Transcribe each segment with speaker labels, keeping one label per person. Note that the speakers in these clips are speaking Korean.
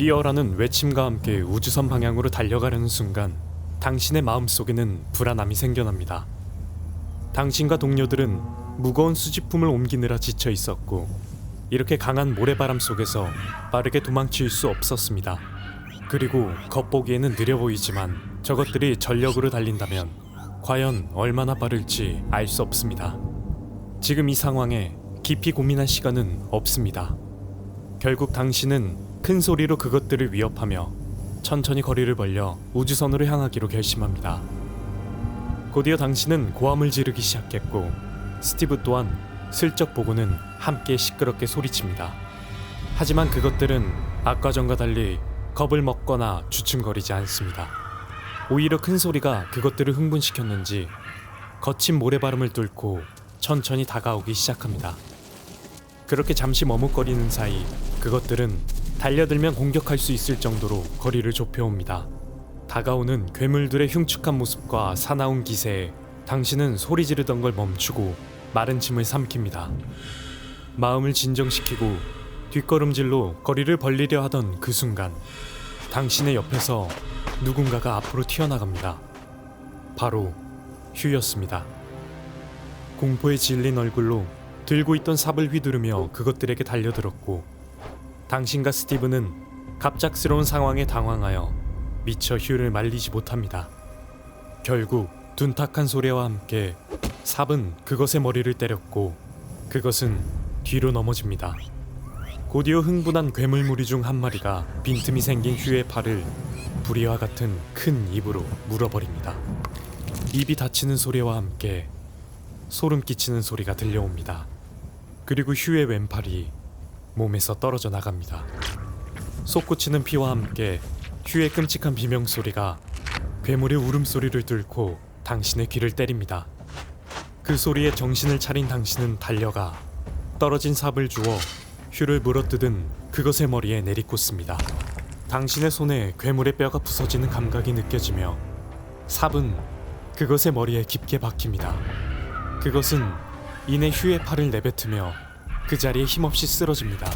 Speaker 1: 뛰어라는 외침과 함께 우주선 방향으로 달려가려는 순간 당신의 마음속에는 불안함이 생겨납니다. 당신과 동료들은 무거운 수집품을 옮기느라 지쳐 있었고 이렇게 강한 모래바람 속에서 빠르게 도망칠 수 없었습니다. 그리고 겉보기에는 느려 보이지만 저것들이 전력으로 달린다면 과연 얼마나 빠를지 알 수 없습니다. 지금 이 상황에 깊이 고민할 시간은 없습니다. 결국 당신은 큰 소리로 그것들을 위협하며 천천히 거리를 벌려 우주선으로 향하기로 결심합니다. 곧이어 당신은 고함을 지르기 시작했고 스티브 또한 슬쩍 보고는 함께 시끄럽게 소리칩니다. 하지만 그것들은 아까 전과 달리 겁을 먹거나 주춤거리지 않습니다. 오히려 큰 소리가 그것들을 흥분시켰는지 거친 모래바람을 뚫고 천천히 다가오기 시작합니다. 그렇게 잠시 머뭇거리는 사이 그것들은 달려들면 공격할 수 있을 정도로 거리를 좁혀옵니다. 다가오는 괴물들의 흉측한 모습과 사나운 기세에 당신은 소리 지르던 걸 멈추고 마른 침을 삼킵니다. 마음을 진정시키고 뒷걸음질로 거리를 벌리려 하던 그 순간 당신의 옆에서 누군가가 앞으로 튀어나갑니다. 바로 휴였습니다. 공포에 질린 얼굴로 들고 있던 삽을 휘두르며 그것들에게 달려들었고 당신과 스티브는 갑작스러운 상황에 당황하여 미처 휴를 말리지 못합니다. 결국 둔탁한 소리와 함께 삽은 그것의 머리를 때렸고 그것은 뒤로 넘어집니다. 곧이어 흥분한 괴물 무리 중 한 마리가 빈틈이 생긴 휴의 팔을 부리와 같은 큰 입으로 물어버립니다. 입이 닫히는 소리와 함께 소름 끼치는 소리가 들려옵니다. 그리고 휴의 왼팔이 몸에서 떨어져 나갑니다. 솟구치는 피와 함께 휴의 끔찍한 비명 소리가 괴물의 울음소리를 뚫고 당신의 귀를 때립니다. 그 소리에 정신을 차린 당신은 달려가 떨어진 삽을 주워 휴를 물어뜯은 그것의 머리에 내리꽂습니다. 당신의 손에 괴물의 뼈가 부서지는 감각이 느껴지며 삽은 그것의 머리에 깊게 박힙니다. 그것은 이내 휴의 팔을 내뱉으며 그 자리에 힘없이 쓰러집니다.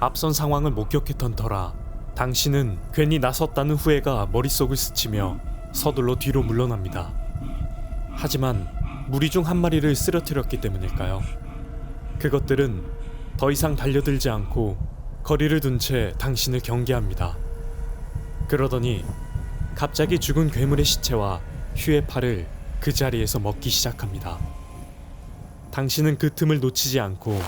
Speaker 1: 앞선 상황을 목격했던 터라 당신은 괜히 나섰다는 후회가 머릿속을 스치며 서둘러 뒤로 물러납니다. 하지만 무리 중 한 마리를 쓰러뜨렸기 때문일까요? 그것들은 더 이상 달려들지 않고 거리를 둔 채 당신을 경계합니다. 그러더니 갑자기 죽은 괴물의 시체와 휴의 팔을 그 자리에서 먹기 시작합니다. 당신은 그 틈을 놓치지 않고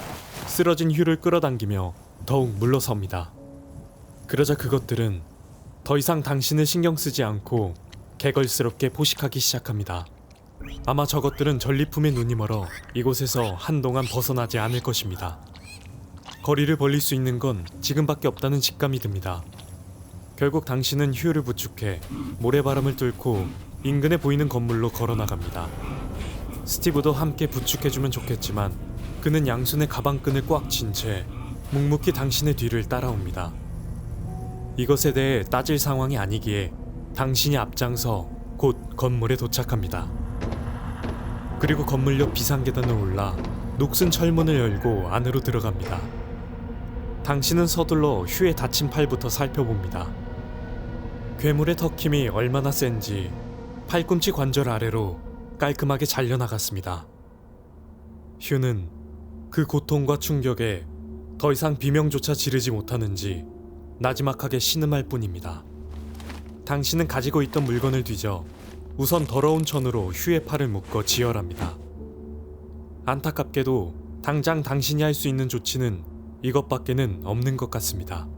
Speaker 1: 쓰러진 휴를 끌어당기며 더욱 물러섭니다. 그러자 그것들은 더 이상 당신을 신경 쓰지 않고 개걸스럽게 포식하기 시작합니다. 아마 저것들은 전리품에 눈이 멀어 이곳에서 한동안 벗어나지 않을 것입니다. 거리를 벌릴 수 있는 건 지금밖에 없다는 직감이 듭니다. 결국 당신은 휴를 부축해 모래바람을 뚫고 인근에 보이는 건물로 걸어 나갑니다. 스티브도 함께 부축해주면 좋겠지만 그는 양손에 가방끈을 꽉 쥔 채 묵묵히 당신의 뒤를 따라옵니다. 이것에 대해 따질 상황이 아니기에 당신이 앞장서 곧 건물에 도착합니다. 그리고 건물 옆 비상계단을 올라 녹슨 철문을 열고 안으로 들어갑니다. 당신은 서둘러 휴의 다친 팔부터 살펴봅니다. 괴물의 턱힘이 얼마나 센지 팔꿈치 관절 아래로 깔끔하게 잘려나갔습니다. 휴는 그 고통과 충격에 더 이상 비명조차 지르지 못하는지 나지막하게 신음할 뿐입니다. 당신은 가지고 있던 물건을 뒤져 우선 더러운 천으로 휴의 팔을 묶어 지혈합니다. 안타깝게도 당장 당신이 할 수 있는 조치는 이것밖에는 없는 것 같습니다.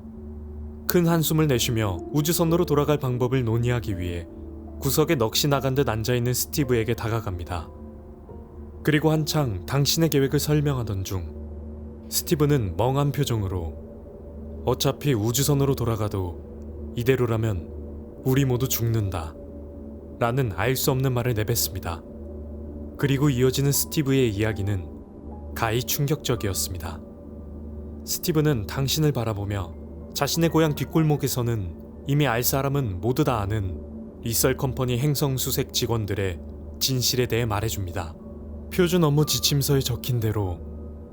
Speaker 1: 큰 한숨을 내쉬며 우주선으로 돌아갈 방법을 논의하기 위해 구석에 넋이 나간 듯 앉아있는 스티브에게 다가갑니다. 그리고 한창 당신의 계획을 설명하던 중 스티브는 멍한 표정으로 어차피 우주선으로 돌아가도 이대로라면 우리 모두 죽는다. 라는 알 수 없는 말을 내뱉습니다. 그리고 이어지는 스티브의 이야기는 가히 충격적이었습니다. 스티브는 당신을 바라보며 자신의 고향 뒷골목에서는 이미 알 사람은 모두 다 아는 리썰 컴퍼니 행성 수색 직원들의 진실에 대해 말해줍니다. 표준 업무 지침서에 적힌 대로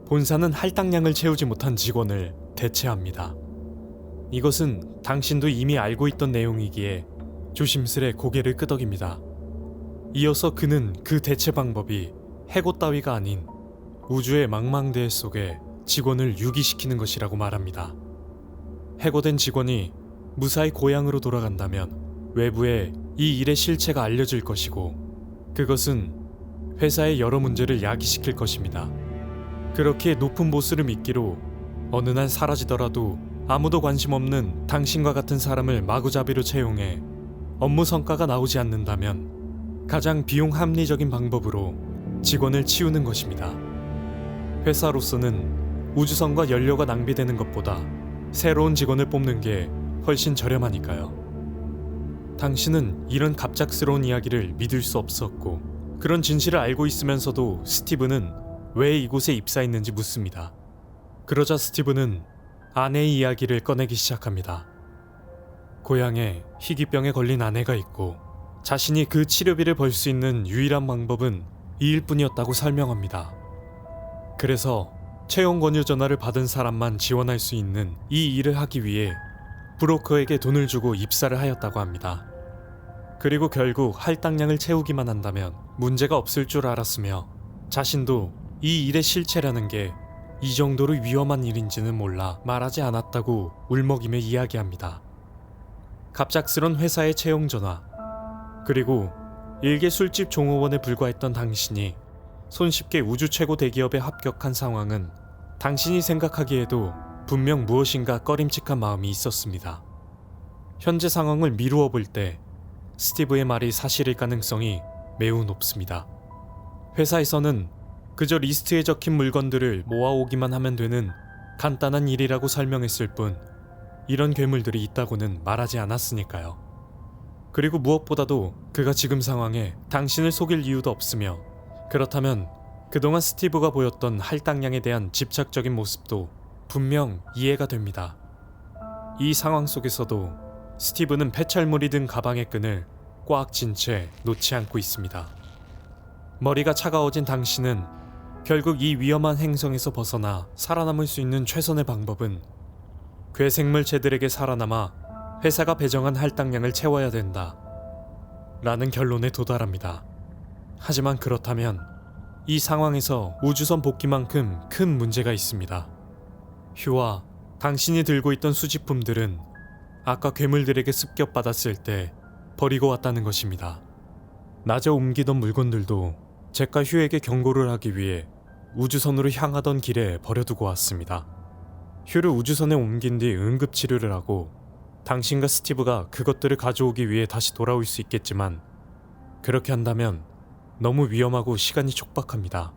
Speaker 1: 본사는 할당량을 채우지 못한 직원을 대체합니다. 이것은 당신도 이미 알고 있던 내용이기에 조심스레 고개를 끄덕입니다. 이어서 그는 그 대체 방법이 해고 따위가 아닌 우주의 망망대해 속에 직원을 유기시키는 것이라고 말합니다. 해고된 직원이 무사히 고향으로 돌아간다면 외부에 이 일의 실체가 알려질 것이고 그것은 회사의 여러 문제를 야기시킬 것입니다. 그렇게 높은 보수를 믿기로 어느 날 사라지더라도 아무도 관심 없는 당신과 같은 사람을 마구잡이로 채용해 업무 성과가 나오지 않는다면 가장 비용 합리적인 방법으로 직원을 치우는 것입니다. 회사로서는 우주선과 연료가 낭비되는 것보다 새로운 직원을 뽑는 게 훨씬 저렴하니까요. 당신은 이런 갑작스러운 이야기를 믿을 수 없었고 그런 진실을 알고 있으면서도 스티브는 왜 이곳에 입사했는지 묻습니다. 그러자 스티브는 아내의 이야기를 꺼내기 시작합니다. 고향에 희귀병에 걸린 아내가 있고 자신이 그 치료비를 벌 수 있는 유일한 방법은 이 일 뿐이었다고 설명합니다. 그래서 채용 권유 전화를 받은 사람만 지원할 수 있는 이 일을 하기 위해 브로커에게 돈을 주고 입사를 하였다고 합니다. 그리고 결국 할당량을 채우기만 한다면 문제가 없을 줄 알았으며 자신도 이 일의 실체라는 게 이 정도로 위험한 일인지는 몰라 말하지 않았다고 울먹이며 이야기합니다. 갑작스런 회사의 채용 전화 그리고 일개 술집 종업원에 불과했던 당신이 손쉽게 우주 최고 대기업에 합격한 상황은 당신이 생각하기에도 분명 무엇인가 꺼림칙한 마음이 있었습니다. 현재 상황을 미루어 볼 때 스티브의 말이 사실일 가능성이 매우 높습니다. 회사에서는 그저 리스트에 적힌 물건들을 모아오기만 하면 되는 간단한 일이라고 설명했을 뿐 이런 괴물들이 있다고는 말하지 않았으니까요. 그리고 무엇보다도 그가 지금 상황에 당신을 속일 이유도 없으며 그렇다면 그동안 스티브가 보였던 할당량에 대한 집착적인 모습도 분명 이해가 됩니다. 이 상황 속에서도 스티브는 폐철물이 든 가방의 끈을 꽉 쥔 채 놓지 않고 있습니다. 머리가 차가워진 당신은 결국 이 위험한 행성에서 벗어나 살아남을 수 있는 최선의 방법은 괴생물체들에게 살아남아 회사가 배정한 할당량을 채워야 된다. 라는 결론에 도달합니다. 하지만 그렇다면 이 상황에서 우주선 복귀만큼 큰 문제가 있습니다. 휴와 당신이 들고 있던 수집품들은 아까 괴물들에게 습격받았을 때 버리고 왔다는 것입니다. 낮에 옮기던 물건들도 제가 휴에게 경고를 하기 위해 우주선으로 향하던 길에 버려두고 왔습니다. 휴를 우주선에 옮긴 뒤 응급 치료를 하고 당신과 스티브가 그것들을 가져오기 위해 다시 돌아올 수 있겠지만 그렇게 한다면 너무 위험하고 시간이 촉박합니다.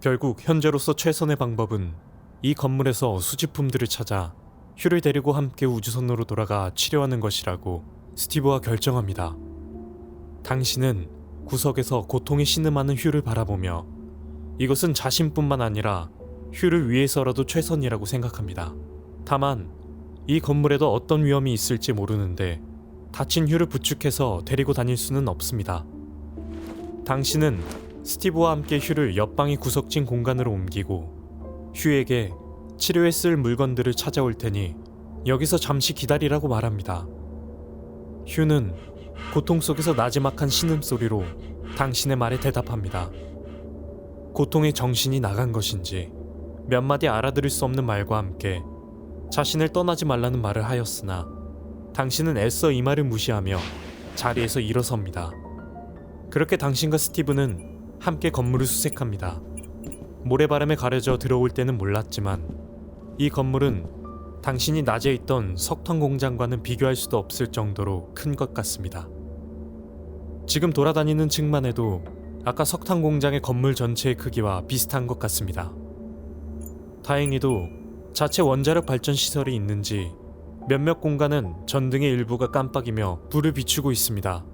Speaker 1: 결국 현재로서 최선의 방법은 이 건물에서 수집품들을 찾아 휴를 데리고 함께 우주선으로 돌아가 치료하는 것이라고 스티브와 결정합니다. 당신은 구석에서 고통이 신음하는 휴를 바라보며 이것은 자신뿐만 아니라 휴를 위해서라도 최선이라고 생각합니다. 다만 이 건물에도 어떤 위험이 있을지 모르는데 다친 휴를 부축해서 데리고 다닐 수는 없습니다. 당신은 스티브와 함께 휴를 옆방의 구석진 공간으로 옮기고 휴에게 치료에 쓸 물건들을 찾아올 테니 여기서 잠시 기다리라고 말합니다. 휴는 고통 속에서 나지막한 신음소리로 당신의 말에 대답합니다. 고통의 정신이 나간 것인지 몇 마디 알아들을 수 없는 말과 함께 자신을 떠나지 말라는 말을 하였으나 당신은 애써 이 말을 무시하며 자리에서 일어섭니다. 그렇게 당신과 스티브는 함께 건물을 수색합니다. 모래바람에 가려져 들어올 때는 몰랐지만 이 건물은 당신이 낮에 있던 석탄 공장과는 비교할 수도 없을 정도로 큰 것 같습니다. 지금 돌아다니는 층만 해도 아까 석탄 공장의 건물 전체의 크기와 비슷한 것 같습니다. 다행히도 자체 원자력 발전 시설이 있는지 몇몇 공간은 전등의 일부가 깜빡이며 불을 비추고 있습니다.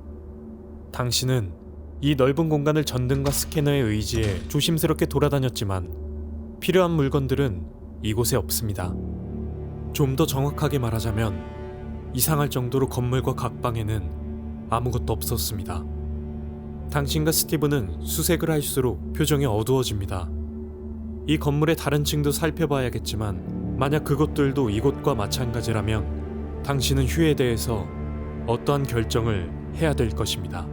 Speaker 1: 당신은 이 넓은 공간을 전등과 스캐너에 의지해 조심스럽게 돌아다녔지만 필요한 물건들은 이곳에 없습니다. 좀 더 정확하게 말하자면 이상할 정도로 건물과 각 방에는 아무것도 없었습니다. 당신과 스티브는 수색을 할수록 표정이 어두워집니다. 이 건물의 다른 층도 살펴봐야겠지만 만약 그것들도 이곳과 마찬가지라면 당신은 휴에 대해서 어떠한 결정을 해야 될 것입니다.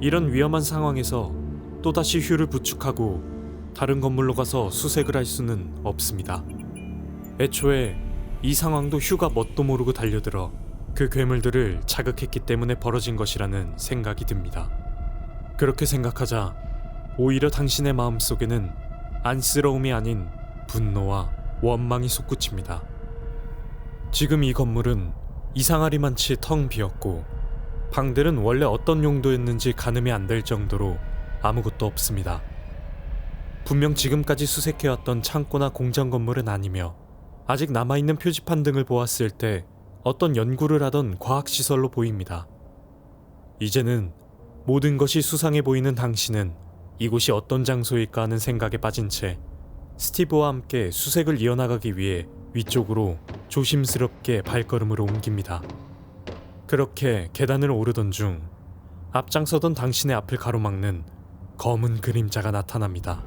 Speaker 1: 이런 위험한 상황에서 또다시 휴를 부축하고 다른 건물로 가서 수색을 할 수는 없습니다. 애초에 이 상황도 휴가 뭣도 모르고 달려들어 그 괴물들을 자극했기 때문에 벌어진 것이라는 생각이 듭니다. 그렇게 생각하자 오히려 당신의 마음 속에는 안쓰러움이 아닌 분노와 원망이 솟구칩니다. 지금 이 건물은 이상하리만치 텅 비었고 방들은 원래 어떤 용도였는지 가늠이 안 될 정도로 아무것도 없습니다. 분명 지금까지 수색해왔던 창고나 공장 건물은 아니며 아직 남아있는 표지판 등을 보았을 때 어떤 연구를 하던 과학시설로 보입니다. 이제는 모든 것이 수상해 보이는 당신은 이곳이 어떤 장소일까 하는 생각에 빠진 채 스티브와 함께 수색을 이어나가기 위해 위쪽으로 조심스럽게 발걸음을 옮깁니다. 그렇게 계단을 오르던 중 앞장서던 당신의 앞을 가로막는 검은 그림자가 나타납니다.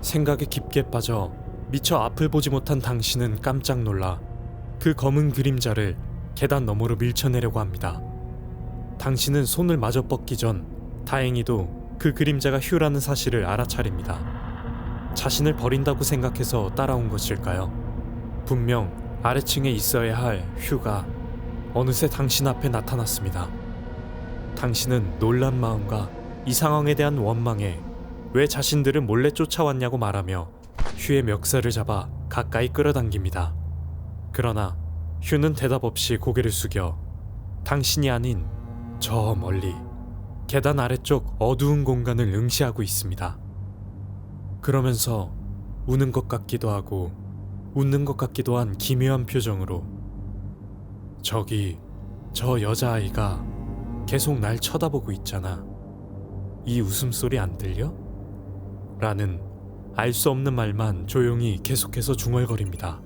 Speaker 1: 생각에 깊게 빠져 미처 앞을 보지 못한 당신은 깜짝 놀라 그 검은 그림자를 계단 너머로 밀쳐내려고 합니다. 당신은 손을 마저 뻗기 전 다행히도 그 그림자가 휴라는 사실을 알아차립니다. 자신을 버린다고 생각해서 따라온 것일까요? 분명 아래층에 있어야 할 휴가 어느새 당신 앞에 나타났습니다. 당신은 놀란 마음과 이 상황에 대한 원망에 왜 자신들을 몰래 쫓아왔냐고 말하며 휴의 멱살을 잡아 가까이 끌어당깁니다. 그러나 휴는 대답 없이 고개를 숙여 당신이 아닌 저 멀리 계단 아래쪽 어두운 공간을 응시하고 있습니다. 그러면서 우는 것 같기도 하고 웃는 것 같기도 한 기묘한 표정으로 저기 저 여자아이가 계속 날 쳐다보고 있잖아. 이 웃음소리 안 들려? 라는 알 수 없는 말만 조용히 계속해서 중얼거립니다.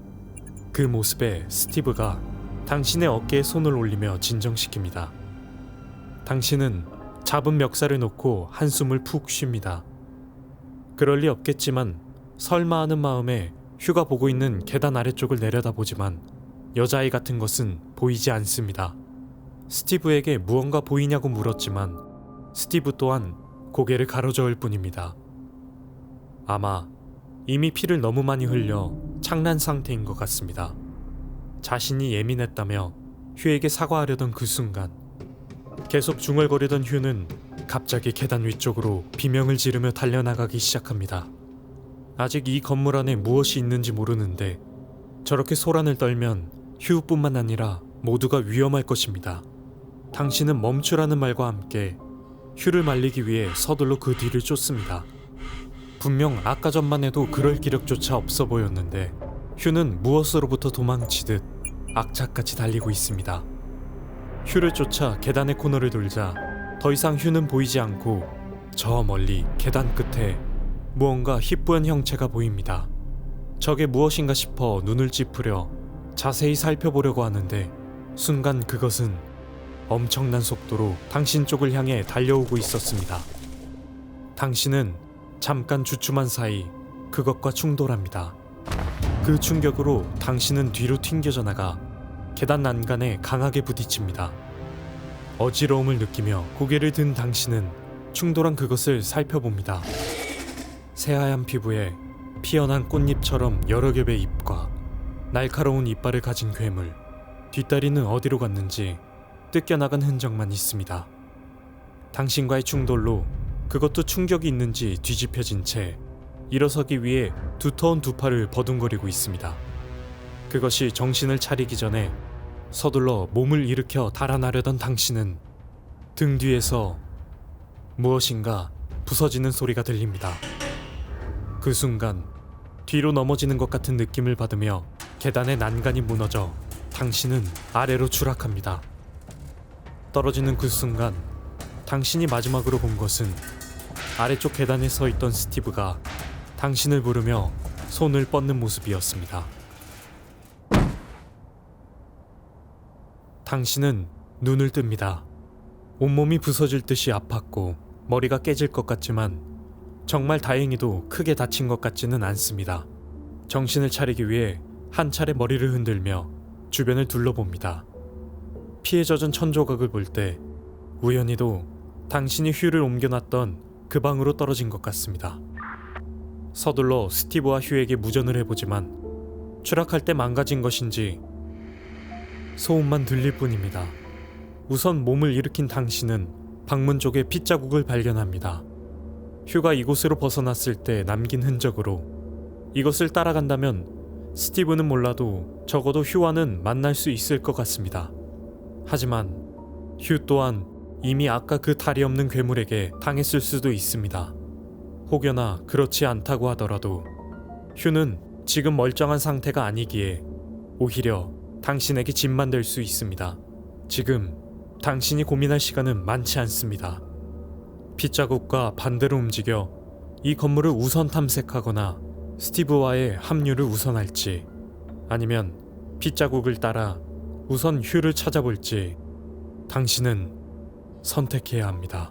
Speaker 1: 그 모습에 스티브가 당신의 어깨에 손을 올리며 진정시킵니다. 당신은 잡은 멱살을 놓고 한숨을 푹 쉽니다. 그럴 리 없겠지만 설마 하는 마음에 휴가 보고 있는 계단 아래쪽을 내려다보지만 여자아이 같은 것은 보이지 않습니다. 스티브에게 무언가 보이냐고 물었지만 스티브 또한 고개를 가로저을 뿐입니다. 아마 이미 피를 너무 많이 흘려 창난 상태인 것 같습니다. 자신이 예민했다며 휴에게 사과하려던 그 순간 계속 중얼거리던 휴는 갑자기 계단 위쪽으로 비명을 지르며 달려나가기 시작합니다. 아직 이 건물 안에 무엇이 있는지 모르는데 저렇게 소란을 떨면 휴뿐만 아니라 모두가 위험할 것입니다. 당신은 멈추라는 말과 함께 휴를 말리기 위해 서둘러 그 뒤를 쫓습니다. 분명 아까 전만 해도 그럴 기력조차 없어 보였는데 휴는 무엇으로부터 도망치듯 악착같이 달리고 있습니다. 휴를 쫓아 계단의 코너를 돌자 더 이상 휴는 보이지 않고 저 멀리 계단 끝에 무언가 희뿌연 형체가 보입니다. 저게 무엇인가 싶어 눈을 찌푸려 자세히 살펴보려고 하는데 순간 그것은 엄청난 속도로 당신 쪽을 향해 달려오고 있었습니다. 당신은 잠깐 주춤한 사이 그것과 충돌합니다. 그 충격으로 당신은 뒤로 튕겨져 나가 계단 난간에 강하게 부딪힙니다. 어지러움을 느끼며 고개를 든 당신은 충돌한 그것을 살펴봅니다. 새하얀 피부에 피어난 꽃잎처럼 여러 겹의 잎과 날카로운 이빨을 가진 괴물, 뒷다리는 어디로 갔는지 뜯겨나간 흔적만 있습니다. 당신과의 충돌로 그것도 충격이 있는지 뒤집혀진 채 일어서기 위해 두터운 두 팔을 버둥거리고 있습니다. 그것이 정신을 차리기 전에 서둘러 몸을 일으켜 달아나려던 당신은 등 뒤에서 무엇인가 부서지는 소리가 들립니다. 그 순간 뒤로 넘어지는 것 같은 느낌을 받으며 계단의 난간이 무너져 당신은 아래로 추락합니다. 떨어지는 그 순간 당신이 마지막으로 본 것은 아래쪽 계단에 서 있던 스티브가 당신을 부르며 손을 뻗는 모습이었습니다. 당신은 눈을 뜹니다. 온몸이 부서질 듯이 아팠고 머리가 깨질 것 같지만 정말 다행히도 크게 다친 것 같지는 않습니다. 정신을 차리기 위해 한 차례 머리를 흔들며 주변을 둘러봅니다. 피해 젖은 천조각을 볼 때 우연히도 당신이 휴를 옮겨놨던 그 방으로 떨어진 것 같습니다. 서둘러 스티브와 휴에게 무전을 해보지만 추락할 때 망가진 것인지 소음만 들릴 뿐입니다. 우선 몸을 일으킨 당신은 방문 쪽에 핏자국을 발견합니다. 휴가 이곳으로 벗어났을 때 남긴 흔적으로 이것을 따라간다면 스티브는 몰라도 적어도 휴와는 만날 수 있을 것 같습니다. 하지만 휴 또한 이미 아까 그 다리 없는 괴물에게 당했을 수도 있습니다. 혹여나 그렇지 않다고 하더라도 휴는 지금 멀쩡한 상태가 아니기에 오히려 당신에게 짐만 될 수 있습니다. 지금 당신이 고민할 시간은 많지 않습니다. 빗자국과 반대로 움직여 이 건물을 우선 탐색하거나 스티브와의 합류를 우선할지 아니면 빗자국을 따라 우선 휴를 찾아볼지 당신은 선택해야 합니다.